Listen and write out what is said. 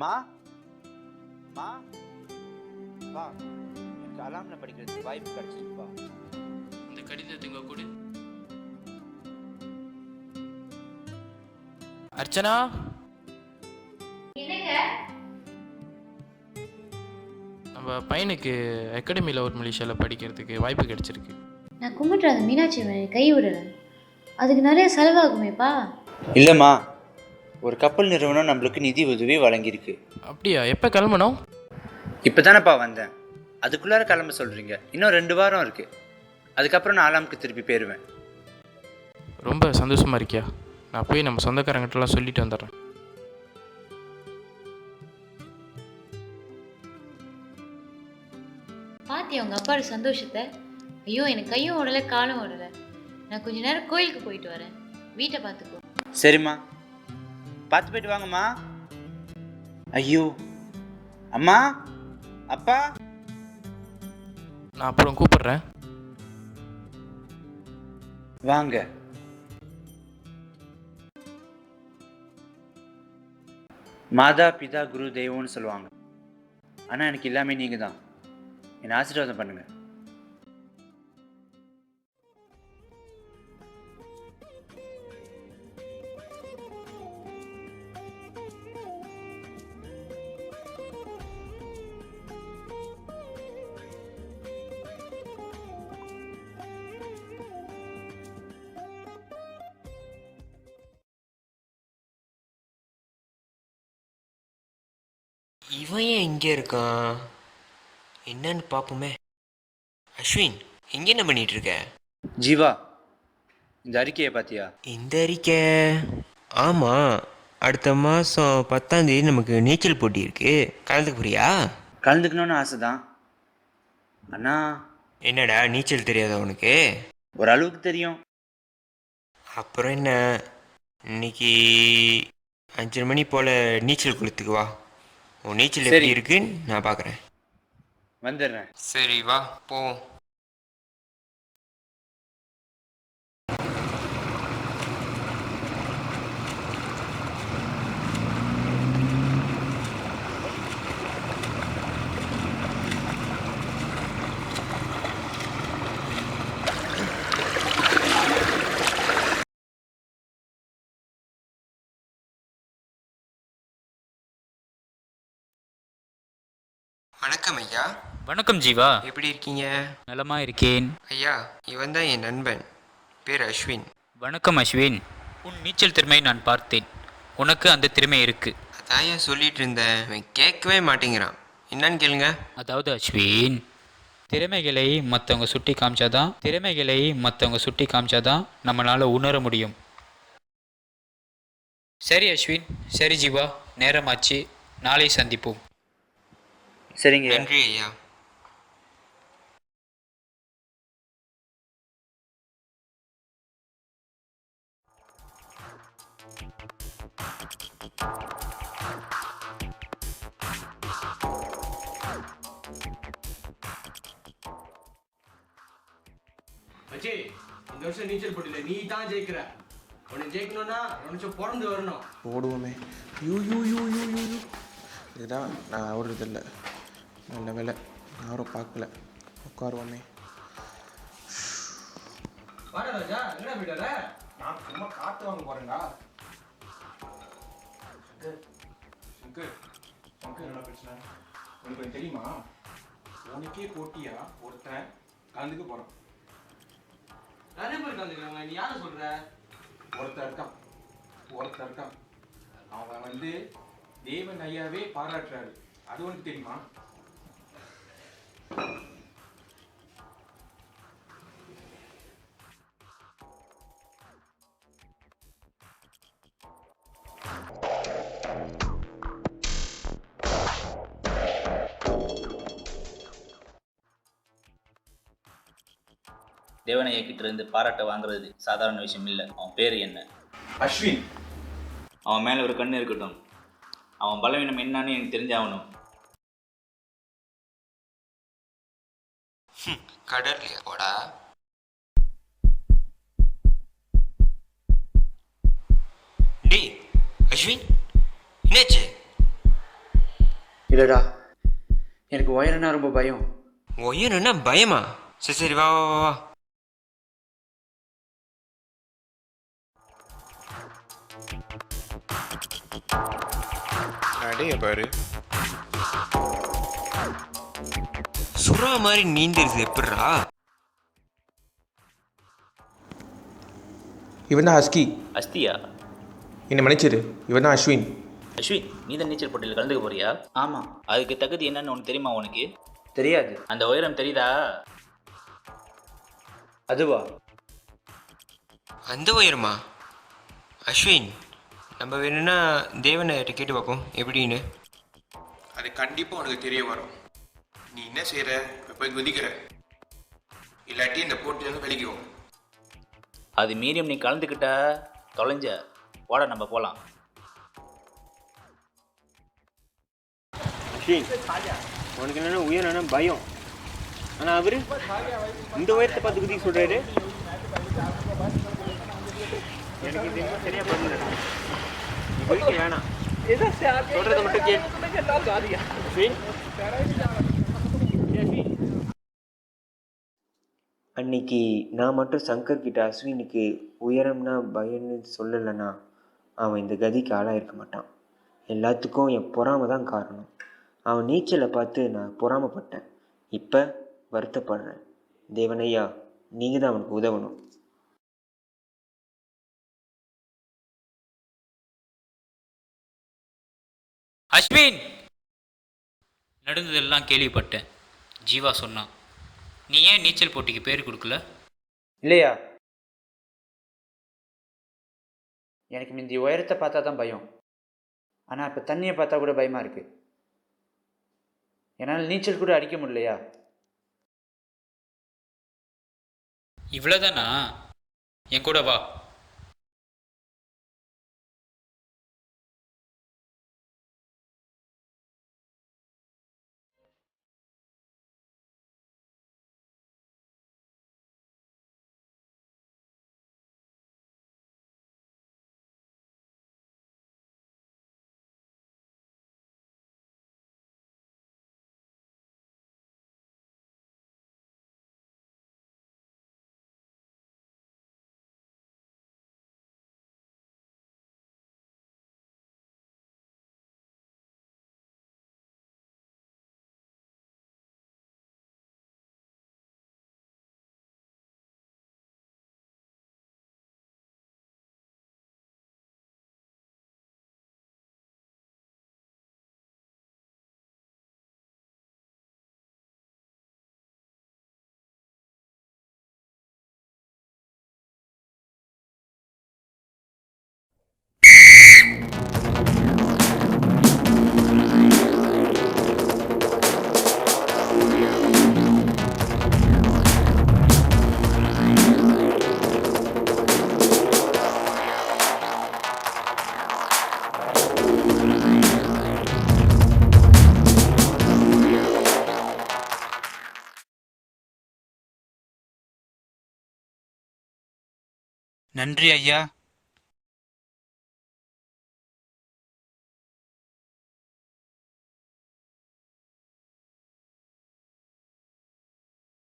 மா மா வா. எனக்கு அலாமில் படிக்கிறதுக்கு வாய்ப்பு கிடைச்சிருக்கு வா. இந்த கடிதத்தை இங்க கொடு. அர்ச்சனா? நம்ம பையனுக்கு அகாடமியில் ஒரு மலேசியாவில் படிக்கிறதுக்கு வாய்ப்பு கிடைச்சிருக்கு. நான் கும்பிட்ற அந்த மீனாட்சி கை விடலை அதுக்கு நிறைய செலவாகுமேப்பா. இல்லைம்மா. ஒரு கப்பல் நிறுவனம் நம்மளுக்கு நிதி உதவி வழங்கியிருக்கு. அப்படியா? எப்போ கிளம்பணும்? இப்போ தானேப்பா வந்தேன். அதுக்குள்ளார கிளம்ப சொல்கிறீங்க இன்னும் ரெண்டு வாரம் இருக்குது அதுக்கப்புறம் நான் ஆலாமுக்கு திருப்பி போயிடுவேன் ரொம்ப சந்தோஷமா இருக்கியா? நான் போய் நம்ம சொந்தக்காரங்கிட்டலாம் சொல்லிட்டு வந்துடுறேன். பாத்தியா உங்க அப்பாவோட சந்தோஷத்தை? ஐயோ எனக்கு கையும் ஓடலை காலும் ஓடலை. நான் கொஞ்ச நேரம் கோயிலுக்கு போயிட்டு வரேன். வீட்டை பார்த்துக்கோ. சரிம்மா. பார்த்து போயிட்டு வாங்கம்மா. ஐயோ. அம்மா அப்பா. நான் அப்புறம் கூப்பிடுறேன். வாங்க. மாதா பிதா குரு தெய்வம்னு சொல்லுவாங்க. ஆனால் எனக்கு எல்லாமே நீங்கள் தான் என்னை ஆசீர்வாதம் பண்ணுங்க. இவன் ஏன் இங்கே இருக்கான்? என்னன்னு பார்ப்போமே. அஸ்வின் இங்கே என்ன பண்ணிட்டு இருக்க ஜீவா இந்த அறிக்கையை பார்த்தியா? இந்த அறிக்கை? ஆமாம் அடுத்த மாதம் பத்தாம் தேதி நமக்கு நீச்சல் போட்டி இருக்கு. கலந்துக்க போறியா? கலந்துக்கணும்னு ஆசை தான் ஆனால் என்னடா நீச்சல் தெரியாதா உனக்கு? ஒரு அளவுக்கு தெரியும். அப்புறம் என்ன? இன்னைக்கு அஞ்சரை மணி போல் நீச்சல் குளத்துக்கு வா. உன் நீச்சல் எப்படி. இருக்குன்னு நான் பார்க்குறேன் வந்துடுறேன். சரி வா போவோம் வணக்கம் ஐயா. வணக்கம் ஜீவா. எப்படி இருக்கீங்க? நலமா இருக்கேன். ஐயா இவன் தான் என் நண்பன். பேர் அஸ்வின். வணக்கம் அஸ்வின். உன் நீச்சல் திறமையை நான் பார்த்தேன். உனக்கு அந்த திறமை இருக்கு. அதான் ஐயா சொல்லிட்டு இருந்தேன். இவன் கேட்கவே மாட்டேங்கிறான். என்னன்னு கேளுங்க. அதாவது அஸ்வின் திறமைகளை மற்றவங்க சுட்டி காமிச்சாதான் திறமைகளை மற்றவங்க சுட்டி காமிச்சாதான் நம்மளால உணர முடியும். சரி அஸ்வின் சரி ஜீவா நேரமாச்சு. நாளை சந்திப்போம். சரிங்க. நன்றி ஐயா. மச்சி இந்த வருஷம் நீச்சல் போட்டியில நீ தான் ஜெயிக்கிற. உன்னை ஜெயிக்கணும்னா நிமிஷம் பிறந்து வரணும். ஓடுவோமே யூ யூ யூ யூ யூ யூ. இதுதான் நான் ஓடுறதில்ல. நல்ல வேலை. யாரும் பார்க்கல. உட்காருவோமே. நான் சும்மா காற்று வாங்க போகிறேன்டா சங்கர் சங்கர் என்ன பிரச்சனை? உனக்கு தெரியுமா? உனக்கே போட்டியா? ஒருத்தன் கலந்துக்க போகிறான் நிறைய பேர் கலந்துக்கிறாங்க? நீ யாரை சொல்ற? ஒருத்தன் இருக்கான். ஒருத்தன் இருக்கான். அவன் வந்து தேவன் ஐயாவே பாராட்டுறாரு. அது உனக்கு தெரியுமா? தேவனைய கிட்ட இருந்து பாராட்ட வாங்குறது சாதாரண விஷயம் இல்லை. அவன் பேர் என்ன? அஸ்வின். அவன் மேலே ஒரு கண்ணு இருக்கட்டும். அவன் பலவீனம் என்னன்னு எனக்கு தெரிஞ்சாகணும். கடல்லையா போடா? டேய் அஸ்வின் என்னாச்சு? இல்லைடா எனக்கு உயரம்னா ரொம்ப பயம். உயரம்னா பயமா? சரி சரி வா வா வா. அடைய பாரு. சுறா மாதிரி நீந்திருது எப்படிரா இவன் தான் ஹஸ்கி. அஸ்தியா என்னை மன்னிச்சிரு. இவன் தான் அஸ்வின். அஸ்வின் நீ தான் நீச்சல் போட்டியில் கலந்துக்க போறியா? ஆமாம் அதுக்கு தகுதி என்னன்னு உனக்கு தெரியுமா உனக்கு? தெரியாது. அந்த உயரம் தெரியுதா? அதுவா? அந்த உயரமா? அஸ்வின். நம்ம வேணும்னா தேவனை கேட்டு பார்ப்போம். எப்படின்னு? அது கண்டிப்பாக உனக்கு தெரிய வரும். நீ என்ன செய்கிற போய் குதிக்கிற இல்லாட்டி இந்த போட்டியிலேருந்து விலகிவோம் அது மீறியும் நீ கலந்துக்கிட்ட தொலைஞ்ச வாடா நம்ம போகலாம் உனக்கு என்னன்னா உயரம்னா பயம். ஆனால் அவர் இந்த உயரத்தை பார்த்து குதிக்க சொல்கிறாரு எனக்கு இது இன்னும் சரியா பண்ணல நீ குதிக்க வேணாம். சொல்கிறத மட்டும் கேள். அன்னைக்கு நான் மட்டும் சங்கர் கிட்ட அஸ்வினுக்கு உயரம்னா பயம்னு சொல்லலைன்னா அவன் இந்த கதிக்கு ஆளாக இருக்க மாட்டான். எல்லாத்துக்கும் என் பொறாமை தான் காரணம். அவன் நீச்சலை பார்த்து நான் பொறாமைப்பட்டேன். இப்போ வருத்தப்படுறேன். தேவனையா நீங்கள் தான் அவனுக்கு உதவணும். அஸ்வின்! நடந்ததெல்லாம் கேள்விப்பட்டேன். ஜீவா சொன்னான் நீ ஏன் நீச்சல் போட்டிக்கு பேர் கொடுக்கல? இல்லையா? எனக்கு முந்தி உயரத்தை பார்த்தா தான் பயம். ஆனால் இப்போ தண்ணியை பார்த்தா கூட பயமாக இருக்கு. என்னால் நீச்சல் கூட அடிக்க முடியலையா? இவ்வளோதானா என் கூட வா. நன்றி ஐயா.